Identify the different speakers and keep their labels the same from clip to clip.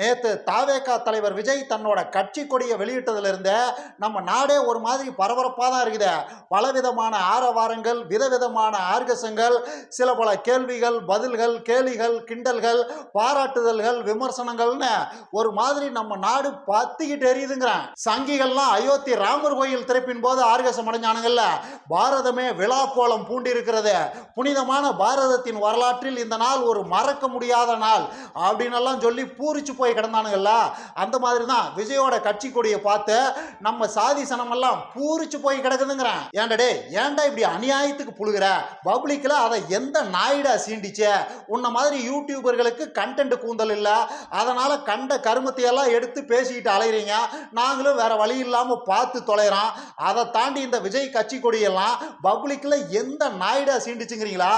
Speaker 1: நேத்து தாவேகா தலைவர் விஜய் தன்னோட கட்சி கொடியை வெளியிட்டதுல இருந்தே நம்ம நாடே ஒரு மாதிரி பரபரப்பாக தான் இருக்குது. பலவிதமான ஆரவாரங்கள் விதவிதமான ஆர்கசங்கள் சில பல கேள்விகள் பதில்கள் கேலிகள் கிண்டல்கள் பாராட்டுதல்கள் விமர்சனங்கள்னு ஒரு மாதிரி நம்ம நாடு பத்திக்கிட்டு எரியுதுங்கிறேன். சங்கிகள்லாம் அயோத்தி ராமர் கோயில் திறப்பின் போது ஆர்கசம் அடைஞ்சானுங்கல்ல பாரதமே விழா கோலம் பூண்டிருக்கிறது. புனிதமான பாரதத்தின் வரலாற்றில் இந்த நாள் ஒரு மறக்க முடியாத நாள். அப்படின்னு எல்லாம் சொல்லி பூரிச்சு போய் கிடந்தானுங்கல்ல அந்த மாதிரி தான் விஜயோட கட்சி கொடியை பார்த்து நம்ம சாதி சனமெல்லாம் பூரிச்சு போய் கிடக்குதுங்கிறேன். ஏன்டா டே ஏன்டா இப்படி அநியாயத்துக்கு புழுகிற? பப்ளிக்கில் அதை எந்த நாயிடா சீண்டிச்சு? உன்ன மாதிரி யூடியூபர்களுக்கு கண்டென்ட் கூந்தல் இல்லை. அதனால கண்ட கருமத்தையெல்லாம் எடுத்து பேசிக்கிட்டு அலைகிறீங்க நாங்களும் வேற வழி இல்லாமல் பார்த்து தொலைகிறோம் அதை தாண்டி இந்த விஜய் கட்சி கொடியெல்லாம் பப்ளிக்கில் எந்த நாயிடா சீண்டிச்சுங்கிறீங்களா?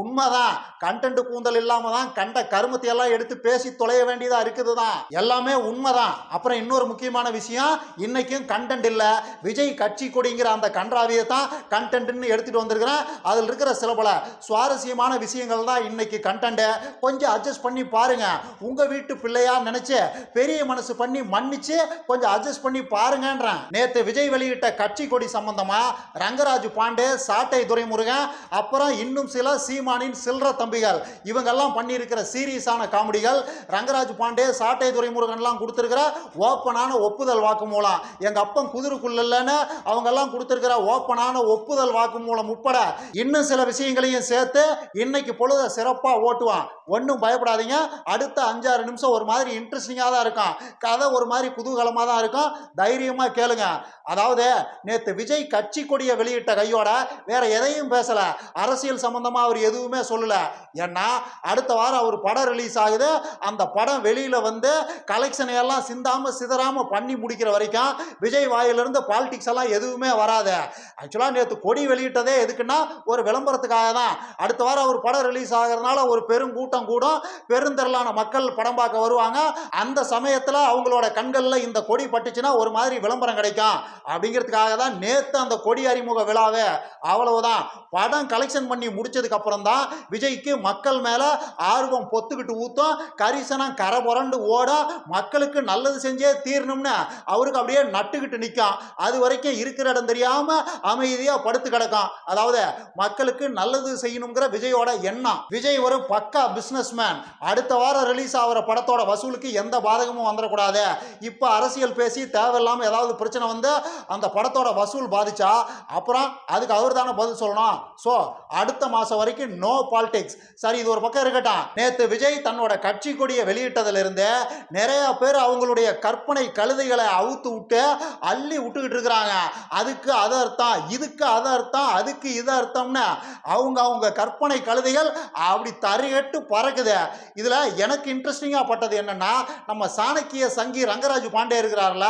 Speaker 1: உண்மைதான். கண்டென்ட் கூந்தல் இல்லாம தான் கண்ட கருமத்தை எல்லாம் எடுத்து பேசி தொலைய வேண்டியதா இருக்குது. தான் எல்லாமே உண்மைதான். அப்புறம் இன்னொரு முக்கியமான விஷயம் இன்னைக்கும் கண்டென்ட் இல்லை. விஜய் கட்சி கொடிங்கிற அந்த கன்றாவியை தான் கண்டென்ட்னு எடுத்துகிட்டு வந்திருக்கிறேன். அதில் இருக்கிற சில பல சுவாரஸ்யமான விஷயங்கள் தான் இன்னைக்கு கண்டென்ட்டு கொஞ்சம் அட்ஜஸ்ட் பண்ணி பாருங்கள் உங்கள் வீட்டு பிள்ளையாக நினச்சி பெரிய மனசு பண்ணி மன்னிச்சு கொஞ்சம் அட்ஜஸ்ட் பண்ணி பாருங்கன்றேன். நேற்று விஜய் வெளியிட்ட கட்சி கொடி சம்பந்தமாக ரங்கராஜ் பாண்டே சாட்டை துரைமுருகன் அப்புறம் இன்னும் சில சீமானின் சில்ற தம்பிகள். இவங்கெல்லாம் பண்ணியிருக்கிற சீரியஸான காமெடிகள். ரங்கராஜ் பாண்டே சாட்டை துரைமுருகன்லாம் கொடுத்துருக்கிற ஓப்பனான ஒப்புதல் வாக்கு மூலம் எங்க அப்பன் குதிருக்குள்ளன்னு அவங்கெல்லாம் கொடுத்துருக்கிற ஓப்பனான ஒப்புதல் வாக்கு மூலம் உட்பட இன்னும் சில விஷயங்களையும் சேர்த்து இன்னைக்கு பொழுத சிறப்பாக ஓட்டுவான். ஒன்றும் பயப்படாதீங்க. அடுத்த அஞ்சாறு நிமிஷம் ஒரு மாதிரி இன்ட்ரெஸ்டிங்காக தான் இருக்கும் கதை ஒரு மாதிரி குதூகலமாக தான் இருக்கும். தைரியமாக கேளுங்க. அதாவது நேற்று விஜய் கட்சி கொடியை வெளியிட்ட கையோட வேற எதையும் பேசல. அரசியல் சம்பந்தமாக அவர் எதுவுமே சொல்லல. ஏன்னா அடுத்த வாரம் அவர் படம் ரிலீஸ் ஆகுது. அந்த படம் வெளியில் வந்து கலெக்ஷனை எல்லாம் சிந்தாமல் சிதறாமல் பண்ணி முடிக்கிற வரைக்கும் விஜய் வாயிலிருந்து பாலிடிக்ஸ் எல்லாம் எதுவுமே வராது. ஆக்சுவலாக நேற்று கொடி வெளியிட்டதே எதுக்குன்னா ஒரு விளம்பரத்துக்காக தான். அடுத்த வாரம் அவர் படம் ரிலீஸ் ஆகிறதுனால ஒரு பெருங்கூட்டம் கூடும். பெருந்திரளான மக்கள் படம் பார்க்க வருவாங்க. அந்த சமயத்தில் அவங்களோட கண்களில் இந்த கொடி பட்டுச்சுன்னா ஒரு மாதிரி விளம்பரம் கிடைக்கும். அப்படிங்கிறதுக்காக தான் நேற்று அந்த கொடி அறிமுக விழாவே. அவ்வளவுதான். படம் கலெக்ஷன் பண்ணி முடிச்சதுக்கு அப்புறம் தான் விஜய்க்கு மக்கள் மேலே ஆர்வம் பொத்துக்கிட்டு ஊத்தும். கரிசனம் கரை புரண்டு ஓட மக்களுக்கு நல்லது செஞ்சே தீரணும்னு அவருக்கு அப்படியே நட்டுக்கிட்டு நிற்கும் அது வரைக்கும் இருக்கிற இடம் தெரியாம அமைதியாக படுத்து கிடக்கும் அதாவது மக்களுக்கு நல்லது செய்யணுங்கிற விஜயோட எண்ணம். விஜய் ஒரு பக்கா பிஸ்னஸ்மேன் அடுத்த வாரம் ரிலீஸ் ஆகிற படத்தோட வசூலுக்கு எந்த பாதகமும் வந்துடக்கூடாது. இப்போ அரசியல் பேசி தேவையில்லாமல் ஏதாவது பிரச்சனை வந்து அந்த படத்தோட வசூல் பாதிச்சா அப்புறம் அதுக்கு அவர் தானே பதில் சொல்லணும். ஸோ அடுத்த மாதம் வரைக்கும் நோ பாலிடிக்ஸ் சரி இது ஒரு பக்கம் இருக்கட்டும். நேற்று விஜய் தன்னோட கட்சி கொடியை வெளியிட்டதிலிருந்து நிறைய பேர் அவங்களுடைய கற்பனை கழுதைகளை அவுத்து விட்டு அள்ளி விட்டுக்கிட்டு இருக்கிறாங்க. அதுக்கு அது அர்த்தம் இதுக்கு அது அர்த்தம் அதுக்கு இது அர்த்தம்னு அவங்க அவங்க கற்பனை கழுதைகள் அப்படி தறிகட்டு பறக்குது. இதில் எனக்கு இன்ட்ரெஸ்டிங்காக பட்டது என்னன்னா நம்ம சாணக்கிய சங்கி ரங்கராஜ் பாண்டே இருக்கிறார்ல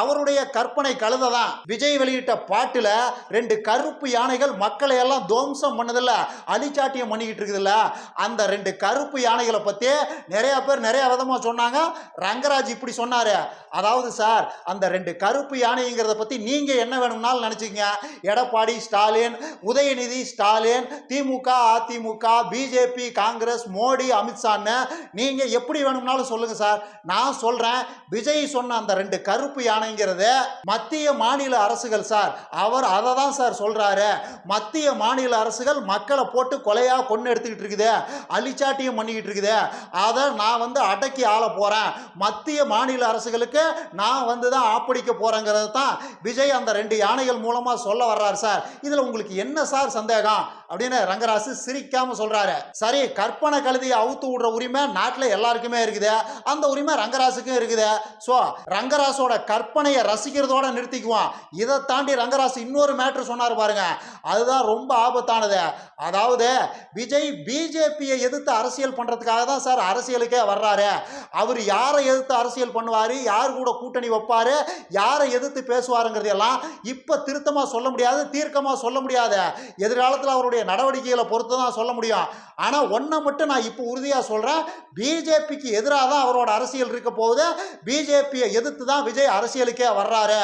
Speaker 1: அவருடைய கற்பனை கழுதை தான். விஜய் வெளியிட்ட பாட்டில் ரெண்டு கருப்பு யானைகள் மக்களை எல்லாம் துவம்சம் பண்ணதில்ல அழிச்சாட்டியம் பண்ணிக்கிட்டு இருக்குதுல்ல அந்த ரெண்டு கருப்பு யானைகளை பற்றி நிறைய பேர் நிறைய விதமாக சொன்னாங்க? ரங்கராஜ் இப்படி சொன்னார். அதாவது சார் அந்த ரெண்டு கருப்பு யானைங்கிறத பற்றி நீங்கள் என்ன வேணும்னாலும் நினச்சிக்கங்க. Edappadi Stalin Udhayanidhi Stalin DMK AIADMK BJP Congress Modi அமித்ஷான்னு நீங்கள் எப்படி வேணும்னாலும் சொல்லுங்கள் சார். நான் சொல்கிறேன் விஜய் சொன்ன அந்த ரெண்டு கருப்பு யானைங்கிறது மத்திய மாநில அரசுகள் சார். அவர் அதை தான் சார் சொல்கிறாரு மத்திய மாநில அரசுகள் மக்களை போட்டு கொலையாக கொண்டு எடுத்துக்கிட்டு இருக்குது. அழிச்சாட்டியம் பண்ணிக்கிட்டு இருக்குது. அதை நான் வந்து அடக்கி ஆள போகிறேன் மத்திய மாநில அரசுகளுக்கு நான் வந்து தான் ஆப்படிக்க போகிறேங்கிறது தான் விஜய் அந்த ரெண்டு யானைகள் மூலமாக சொல்ல வர்றாரு சார். இதில் உங்களுக்கு என்ன சார் சந்தேகம்? அப்படின்னு ரங்கராசு சிரிக்காம சொல்றாரு. சரி கற்பனை கழுதியை அவுத்து விடுற உரிமை நாட்டில் எல்லாருக்குமே இருக்குது. அந்த உரிமை ரங்கராசுக்கும் இருக்குது. ஸோ ரங்கராசோட கற்பனையை ரசிக்கிறதோட நிறுத்திக்குவோம். இதை தாண்டி ரங்கராசு இன்னொரு மேட்ரு சொன்னார் பாருங்க. அதுதான் ரொம்ப ஆபத்தானது. அதாவது விஜய் பிஜேபியை எதிர்த்து அரசியல் பண்ணுறதுக்காக தான் சார் அரசியலுக்கே வர்றாரு. அவர் யாரை எதிர்த்து அரசியல் பண்ணுவார் யார் கூட கூட்டணி வைப்பார் யாரை எதிர்த்து பேசுவாருங்கிறதையெல்லாம் இப்போ திருத்தமாக சொல்ல முடியாது தீர்க்கமாக சொல்ல முடியாது. எதிர்காலத்தில் அவருடைய நடவடிக்கைகளை பொறுத்து தான் சொல்ல முடியும். ஆனால் ஒன்றை மட்டும் நான் இப்போ உறுதியாக சொல்கிறேன் பிஜேபிக்கு எதிராக தான் அவரோட அரசியல் இருக்க போகுது. பிஜேபியை எதிர்த்து தான் விஜய் அரசியலுக்கே வர்றாரு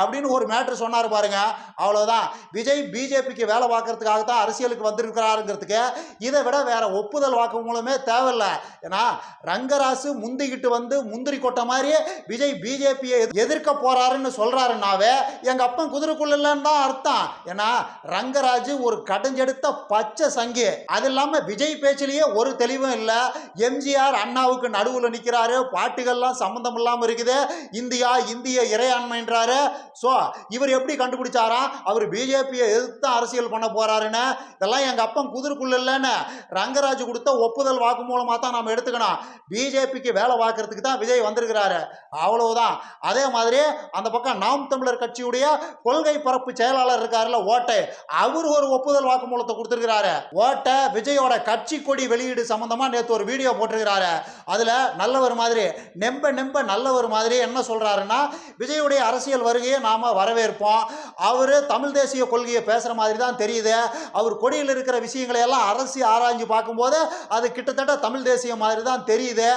Speaker 1: அப்படின்னு ஒரு மேட்ரு சொன்னார் பாருங்க. அவ்வளோதான் விஜய் பிஜேபிக்கு வேலை பார்க்கறதுக்காக தான் அரசியலுக்கு வந்திருக்கிறாருங்கிறதுக்கு இதை விட வேற ஒப்புதல் வாக்கு மூலமே தேவையில்லை. ஏன்னா ரங்கராசு முந்திக்கிட்டு வந்து முந்திரி கொட்டை மாதிரி விஜய் பிஜேபியை எதிர்க்க போறாருன்னு சொல்றாருனாவே எங்க அப்பன் குதிரைக்குள்ள இல்லைன்னு தான் அர்த்தம். ஏன்னா ரங்கராஜ் ஒரு கடைஞ்செடுத்த பச்சை சங்கி அது இல்லாம விஜய் பேச்சிலேயே ஒரு தெளிவும் இல்லை. எம்ஜிஆர் அண்ணாவுக்கு நடுவில் நிற்கிறாரு பாட்டுகள்லாம் சம்மந்தம் இல்லாமல் இருக்குது. இந்தியா இந்திய இறையாண்மைன்றாரு. ஸோ இவர் எப்படி கண்டுபிடிச்சாராம் அவர் பிஜேபியை எதிர்த்து அரசியல் பண்ண போறாருன்னு. இதெல்லாம் எங்க அப்பன் குதிரைக்குள்ள இல்லைன்னு ரங்கராஜ் கொடுத்த ஒப்புதல் வாக்கு மூலமாக தான் நம்ம எடுத்துக்கணும். பிஜேபிக்கு வேலை பார்க்கறதுக்கு தான் விஜய் வந்திருக்கிறாரு. அவ்வளவுதான். அதே மாதிரி அந்த பக்கம் நாம் தமிழர் கட்சியுடைய கொள்கை பரப்பு செயலாளர் இருக்காருல்ல ஓட்டை. அவர் ஒரு ஒப்புதல் வாக்குமூலத்தை கொடுத்திருக்கிறாரு. ஓட்டை விஜயோட கட்சி கொடி வெளியீடு சம்பந்தமா நேற்று ஒரு வீடியோ போட்டிருக்கிறாரு. அதுல நல்லவர் மாதிரி நெம்ப நெம்ப நல்லவர் மாதிரி என்ன சொல்றாருன்னா விஜயுடைய அரசியல் வருகையை நாம வரவேற்போம். அவரு தமிழ் தேசிய கொள்கையை பேசுற மாதிரி தான் தெரியுது. அவர் கொடியில் இருக்கிற விஷயங்களை எல்லாம் அரசு ஆராய்ஞ்சு பார்க்கும்போது அது கிட்டத்தட்ட தமிழ் தேசிய மாதிரி தான் தெரியுது.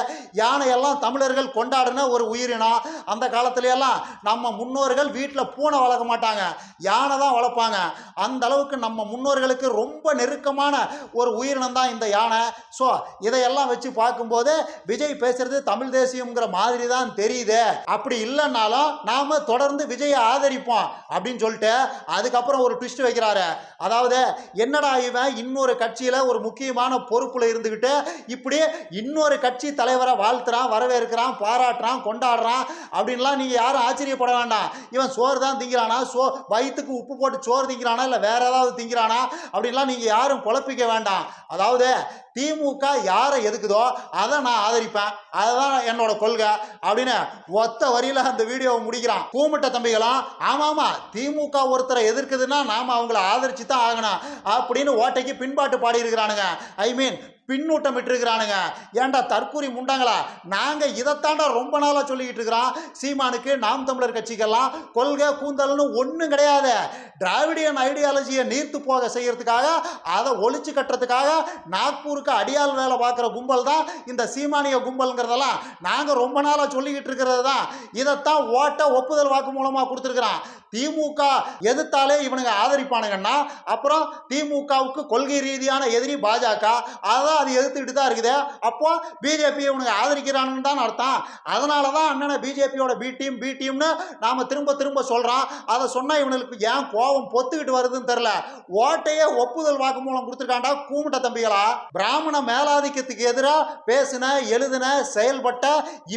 Speaker 1: யானையெல்லாம் தமிழர்கள் கொண்டாடின ஒரு உயிரினம் அந்த காலத்துலையெல்லாம் நம்ம முன்னோர்கள் வீட்டில் பூனை வளர்க்க மாட்டாங்க. யானை தான் வளர்ப்பாங்க. அந்த அளவுக்கு நம்ம முன்னோர்களுக்கு ரொம்ப நெருக்கமான ஒரு உயிரினம் தான் இந்த யானை. ஸோ இதையெல்லாம் வச்சு பார்க்கும்போது விஜய் பேசுறது தமிழ் தேசியம்ங்கிற மாதிரி தான் தெரியுது. அப்படி இல்லைன்னாலும் நாம தொடர்ந்து விஜயை ஆதரிப்போம் அப்படின்னு சொல்லிட்டு அதுக்கப்புறம் ஒரு ட்விஸ்ட் வைக்கிறாரு. அதாவது என்னடா இவன் இன்னொரு கட்சியில் ஒரு முக்கியமான பொறுப்பில் இருந்துக்கிட்டு இப்படி இன்னொரு கட்சி தலைவரை வாழ்த்துறான் வரவேற்கிறான் பாராட்டுறான் கொண்டாடுறான் அப்படின்லாம் நீங்கள் யாரும் ஆச்சரியப்பட வேண்டாம். இவன் சோறு தான் திங்கிறானா? சோ வயிற்றுக்கு உப்பு போட்டு சோறு திங்கிறானா? இல்லை வேற ஏதாவது திங்கிறானா? அப்படின்லாம் நீங்கள் யாரும் குழப்பிக்க வேண்டாம். அதாவது திமுக யாரை எதுக்குதோ அதை நான் ஆதரிப்பேன். அதுதான் என்னோட கொள்கை அப்படின்னு ஒத்த வரியில அந்த வீடியோவை முடிக்கிறான். கூமிட்ட தம்பிகளாம் ஆமாமா ஆமா திமுக ஒருத்தரை எதிர்க்குதுன்னா நாம அவங்கள ஆதரிச்சு தான் ஆகணும் அப்படின்னு ஓட்டைக்கு பின்பாட்டு பாடி இருக்கிறானுங்க ஐ மீன் பின்னூட்டம் விட்டுருக்கிறானுங்க ஏன்டா தற்கூரி முண்டாங்களா? நாங்கள் இதைத்தாண்டா ரொம்ப நாளாக சொல்லிக்கிட்டு இருக்கிறோம். சீமானுக்கு நாம் தமிழர் கட்சிக்கெல்லாம் கொள்கை கூந்தல்னு ஒன்றும் கிடையாது. டிராவிடியன் ஐடியாலஜியை நீர்த்து போக செய்கிறதுக்காக அதை ஒழிச்சு கட்டுறதுக்காக நாக்பூருக்கு அடியால் வேலை பார்க்குற கும்பல் தான் இந்த சீமானிய கும்பல்ங்கிறதெல்லாம் நாங்கள் ரொம்ப நாளாக சொல்லிக்கிட்டு இருக்கிறது தான். இதைத்தான் ஓட்ட ஒப்புதல் வாக்கு மூலமாக கொடுத்துருக்குறான். திமுக எதிர்த்தாலே இவனுங்க ஆதரிப்பானுங்கன்னா அப்புறம் திமுகவுக்கு கொள்கை ரீதியான எதிரி பாஜக அதான் அது எதிர்த்துக்கிட்டு தான் இருக்குது. அப்போ பிஜேபி இவனுங்க ஆதரிக்கிறானுன்னு தான் அர்த்தம். அதனால தான் அண்ணனை பிஜேபியோட பி டீம் பி டீம்னு நாம் திரும்ப திரும்ப சொல்கிறோம் அதை சொன்னால் இவனுக்கு ஏன் கோபம் பொத்துக்கிட்டு வருதுன்னு தெரில ஓட்டையே ஒப்புதல் வாக்கு மூலம் கொடுத்துருக்காண்டா கூமிட்ட தம்பிகளா. பிராமண மேலாதிக்கத்துக்கு எதிராக பேசின எழுதின செயல்பட்ட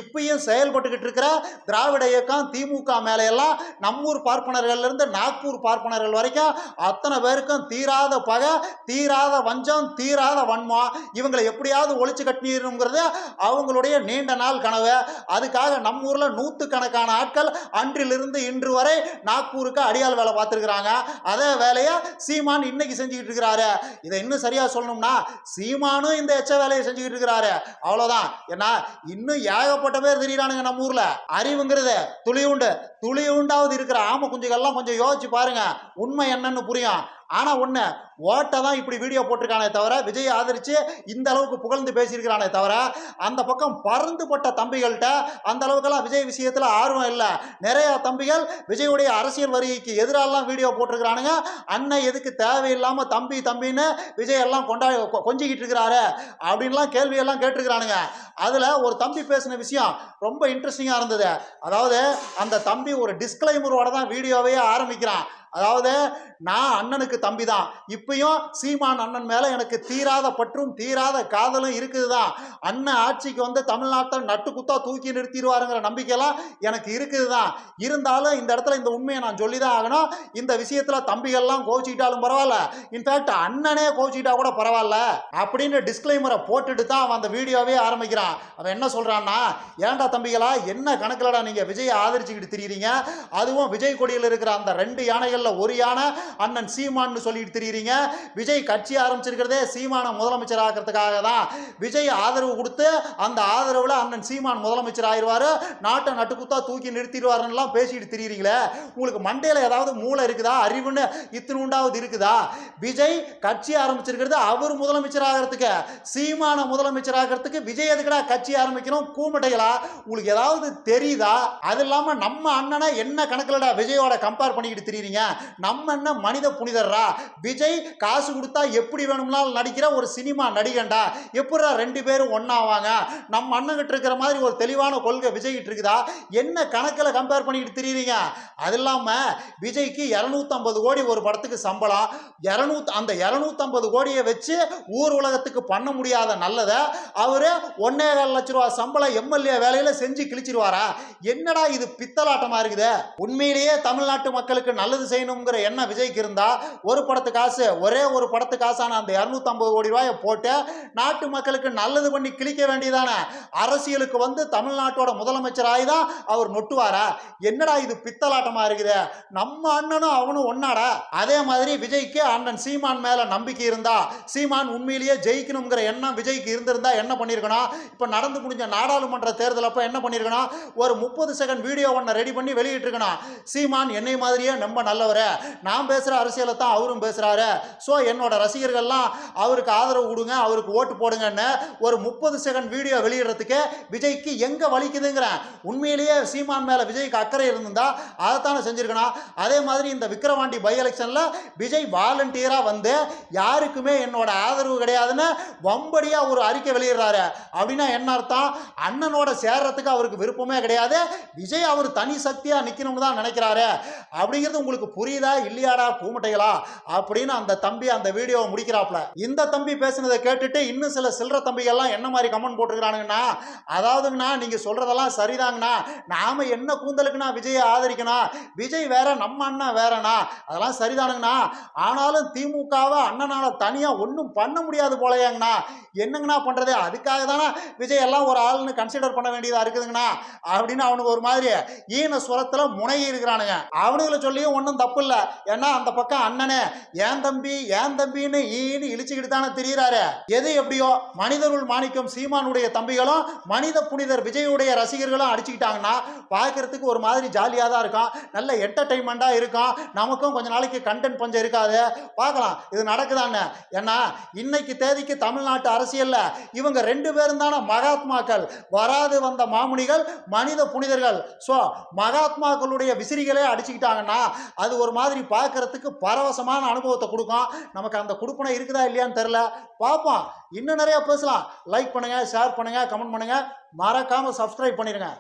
Speaker 1: இப்பயும் செயல்பட்டுக்கிட்டு இருக்கிற திராவிட இயக்கம் திமுக மேலையெல்லாம் நம்மூர் பார்ப்பனர்கள்ல பார்ப்பனர்கள்லேருந்து நாக்பூர் பார்ப்பனர்கள் வரைக்கும் அத்தனை பேருக்கும் தீராத பகை தீராத வஞ்சம் தீராத வன்மம் இவங்களை எப்படியாவது ஒழிச்சு கட்டிடணுங்கிறது அவங்களுடைய நீண்ட நாள் கனவு. அதுக்காக நம்ம ஊரில் நூற்றுக்கணக்கான ஆட்கள் அன்றிலிருந்து இன்று வரை நாக்பூருக்கு அடியால் வேலை பார்த்துருக்குறாங்க. அதே வேலையை சீமான் இன்னைக்கு செஞ்சுக்கிட்டு இருக்கிறாரு. இதை இன்னும் சரியா சொல்லணும்னா சீமானும் இந்த எச்ச வேலையை செஞ்சுக்கிட்டு இருக்கிறாரு. அவ்வளவுதான். ஏன்னா இன்னும் ஏகப்பட்ட பேர் தெரியுறானுங்க நம்ம ஊரில். அறிவுங்கிறது துளி உண்டு துளி உண்டாவது இருக்கிற ஆம குஞ்சுகள்லாம் கொஞ்சம் யோசிச்சு பாருங்க. உண்மை என்னன்னு புரியும். ஆனால் ஒன்று ஓட்டை தான் இப்படி வீடியோ போட்டிருக்கானே தவிர விஜய் ஆதரித்து இந்த அளவுக்கு புகழ்ந்து பேசியிருக்கிறானே தவிர அந்த பக்கம் பறந்துபட்ட தம்பிகள்கிட்ட அந்த அளவுக்கெல்லாம் விஜய் விஷயத்தில் ஆர்வம் இல்லை. நிறைய தம்பிகள் விஜயுடைய அரசியல் வரிக்கு எதிராலாம் வீடியோ போட்டிருக்கிறானுங்க. அண்ணன் எதுக்கு தேவையில்லாமல் தம்பி தம்பின்னு விஜய் எல்லாம் கொண்டாடி கொ- கொஞ்சிக்கிட்டு இருக்கிறாரு அப்படின்லாம் கேள்வியெல்லாம் கேட்டிருக்கிறானுங்க. அதில் ஒரு தம்பி பேசின விஷயம் ரொம்ப இன்ட்ரெஸ்டிங்காக இருந்தது. அதாவது அந்த தம்பி ஒரு டிஸ்கிளைமரோட தான் வீடியோவே ஆரம்பிக்கிறான். அதாவது நான் அண்ணனுக்கு தம்பி தான் இப்பயும் சீமான் அண்ணன் மேலே எனக்கு தீராத பற்றும் தீராத காதலும் இருக்குது தான் அண்ணன் ஆட்சிக்கு வந்து தமிழ்நாட்டை நட்டு குத்தா தூக்கி நிறுத்திடுவாருங்கிற நம்பிக்கையெல்லாம் எனக்கு இருக்குது தான் இருந்தாலும் இந்த இடத்துல இந்த உண்மையை நான் சொல்லி தான் ஆகணும். இந்த விஷயத்தில் தம்பிகள்லாம் கோச்சிக்கிட்டாலும் பரவாயில்ல. இன்ஃபேக்ட் அண்ணனே கோச்சிக்கிட்டா கூட பரவாயில்ல. அப்படின்னு டிஸ்க்ளைமரை போட்டுட்டு தான் அவன் அந்த வீடியோவே ஆரம்பிக்கிறான். அவன் என்ன சொல்கிறான்னா ஏன்டா தம்பிகளா என்ன கணக்கிலடா நீங்கள் விஜயை ஆதரிச்சுக்கிட்டு திரியிறீங்க? அதுவும் விஜய் கொடியில் இருக்கிற அந்த ரெண்டு யானைகள் யானைகளில் ஒரு யானை அண்ணன் சீமான்னு சொல்லிட்டு தெரியுறீங்க. விஜய் கட்சி ஆரம்பிச்சிருக்கிறதே சீமான முதலமைச்சர் ஆகிறதுக்காக தான் விஜய் ஆதரவு கொடுத்து அந்த ஆதரவில் அண்ணன் சீமான் முதலமைச்சர் ஆயிடுவார். நாட்டை நட்டுக்குத்தா தூக்கி நிறுத்திடுவாருன்னெலாம் பேசிட்டு தெரியுறீங்களே. உங்களுக்கு மண்டையில் ஏதாவது மூளை இருக்குதா? அறிவுன்னு இத்தினுண்டாவது இருக்குதா? விஜய் கட்சி ஆரம்பிச்சிருக்கிறது அவர் முதலமைச்சர் ஆகிறதுக்கு. சீமான முதலமைச்சர் ஆகிறதுக்கு விஜய் எதுக்குடா கட்சி ஆரம்பிக்கணும்? கூமட்டைகளா உங்களுக்கு ஏதாவது தெரியுதா? அது இல்லாமல் நம்ம அண்ணனை என்ன கணக்கில்டா விஜயோட கம்பேர் பண்ணிக்கிட்டு தெரியுறீங்க? நம்ம என்ன மனித புனிதர்ரா? விஜய் காசு கொடுத்தா எப்படி வேணும்னாலும் நடிக்கிற ஒரு சினிமா நடிகண்டா எப்படிடா ரெண்டு பேரும் ஒன்றாவாங்க நம்ம அண்ணங்கிட்ட இருக்கிற மாதிரி ஒரு தெளிவான கொள்கை விஜய்கிட்ட இருக்குதா? என்ன கணக்கில் கம்பேர் பண்ணிக்கிட்டு தெரியுறீங்க? அது இல்லாமல் விஜய்க்கு இரநூத்தம்பது கோடி ஒரு படத்துக்கு சம்பளம். இரநூத் அந்த இரநூத்தம்பது கோடியை வச்சு ஊர் உலகத்துக்கு பண்ண முடியாத நல்லதை அவர் ஒன்னே கால் லட்ச ரூபா சம்பளம் எம்எல்ஏ வேலையில செஞ்சு கிழிச்சிருவாரா? என்னடா இது பித்தலாட்டமாக இருக்குது? உண்மையிலேயே தமிழ்நாட்டு மக்களுக்கு நல்லது செய்யணுங்கிற எண்ணம் விஜய்க்கு இருந்தா ஒரு படத்து காசு ஒரே ஒரு படத்து காசான அந்த இரநூத்தம்பது கோடி ரூபாயை போட்டு நாட்டு மக்களுக்கு நல்லது பண்ணி கிழிக்க வேண்டியதானே? அரசியலுக்கு வந்து தமிழ்நாட்டோட முதலமைச்சராகி தான் அவர் நொட்டுவாரா? என்னடா இது பித்தலாட்டமா இருக்குது? நம்ம அண்ணனும் அவனும் ஒன்னாடா? அதே மாதிரி விஜய்க்கு அண்ணன் சீமான் மேல நம்பிக்கை இருந்தா சீமான் உண்மையிலேயே ஜெயிக்கணுங்கிற எண்ணம் விஜய்க்கு இருந்திருந்தா என்ன பண்ணியிருக்கணும் இப்போ நடந்து முடிஞ்ச நாடாளுமன்ற தேர்தல் அப்போ என்ன பண்ணியிருக்கணும் ஒரு முப்பது செகண்ட் வீடியோ ஒன்றை ரெடி பண்ணி வெளியிட்டிருக்கணும். சீமான் என்னை மாதிரியே ரொம்ப நல்ல நல்லவர் நான் பேசுகிற அரசியலை தான் அவரும் பேசுகிறாரு ஸோ என்னோட ரசிகர்கள்லாம் அவருக்கு ஆதரவு கொடுங்க அவருக்கு ஓட்டு போடுங்கன்னு ஒரு முப்பது செகண்ட் வீடியோ வெளியிடுறதுக்கு விஜய்க்கு எங்கே வலிக்குதுங்கிறேன். உண்மையிலேயே சீமான் மேலே விஜய்க்கு அக்கறை இருந்திருந்தா அதைத்தானே செஞ்சுருக்கணும். அதே மாதிரி இந்த விக்ரவாண்டி பை எலெக்ஷனில் விஜய் வாலண்டியராக வந்து யாருக்குமே என்னோட ஆதரவு கிடையாதுன்னு வம்படியாக ஒரு அறிக்கை வெளியிடுறாரு. அப்படின்னா என்ன அர்த்தம்? அண்ணனோட சேர்றதுக்கு அவருக்கு விருப்பமே கிடையாது. விஜய் அவர் தனி சக்தியாக நிற்கணும்னு தான் நினைக்கிறாரு. அப்படிங்கிறது உங்களுக்கு புரியுதா இல்லையாடா பூமுட்டைகளா அப்படின்னு அந்த தம்பி அந்த வீடியோவை முடிக்கிறாப்ல இந்த தம்பி பேசுனதை கேட்டுட்டு இன்னும் சில சில்லற தம்பிகள்லாம் என்ன மாதிரி கமெண்ட் போட்டுக்கிறானுங்கண்ணா அதாவதுங்கண்ணா நீங்கள் சொல்கிறதெல்லாம் சரிதாங்கண்ணா. நாம என்ன கூந்தலுக்குண்ணா விஜயை ஆதரிக்கணும்? விஜய் வேற நம்ம அண்ணா வேறண்ணா. அதெல்லாம் சரிதானுங்கண்ணா. ஆனாலும் திமுகவை அண்ணனால தனியாக ஒன்றும் பண்ண முடியாது போலையாங்கண்ணா. என்னங்கண்ணா பண்ணுறது அதுக்காக தானே விஜய் எல்லாம் ஒரு ஆள்னு கன்சிடர் பண்ண வேண்டியதாக இருக்குதுங்கண்ணா. அப்படின்னு அவனுக்கு ஒரு மாதிரி ஈன சுரத்தில் முனகி இருக்கிறானுங்க. அவனுங்களை சொல்லியும் ஒன்றும் தப்பு இல்லை. ஏன்னா அந்த பக்கம் அண்ணனே ஏன் தம்பி ஏன் தம்பின்னு ஈன்னு இழிச்சுக்கிட்டு தானே திரியிறாரு? எது எப்படியோ மனிதருள் மாணிக்கம் சீமானுடைய தம்பிகளும் மனித புனிதர் விஜயுடைய ரசிகர்களும் அடிச்சுக்கிட்டாங்கன்னா பார்க்கறதுக்கு ஒரு மாதிரி ஜாலியாக தான் இருக்கும் நல்ல என்டர்டைன்மெண்ட்டாக இருக்கும் நமக்கும் கொஞ்ச நாளைக்கு கண்டென்ட் பஞ்சம் இருக்காது. பார்க்கலாம். இது நடக்குதானே ஏன்னா இன்னைக்கு தேதிக்கு தமிழ்நாட்டு அரசியலில் இவங்க ரெண்டு பேரும் தானே மகாத்மாக்கள். வராது வந்த மாமுனிகள் மனித புனிதர்கள். ஸோ மகாத்மாக்களுடைய விசிறிகளே அடிச்சுக்கிட்டாங்கன்னா அது ஒரு மாதிரி பார்க்கறதுக்கு பரவசமான அனுபவத்தை கொடுக்கும். நமக்கு அந்த கொடுப்பனை இருக்குதா இல்லையான்னு தெரில பார்ப்போம். இன்னும் நிறையா பேசலாம். லைக் பண்ணுங்க ஷேர் பண்ணுங்க கமெண்ட் பண்ணுங்க. மறக்காம சப்ஸ்கிரைப் பண்ணிடுங்க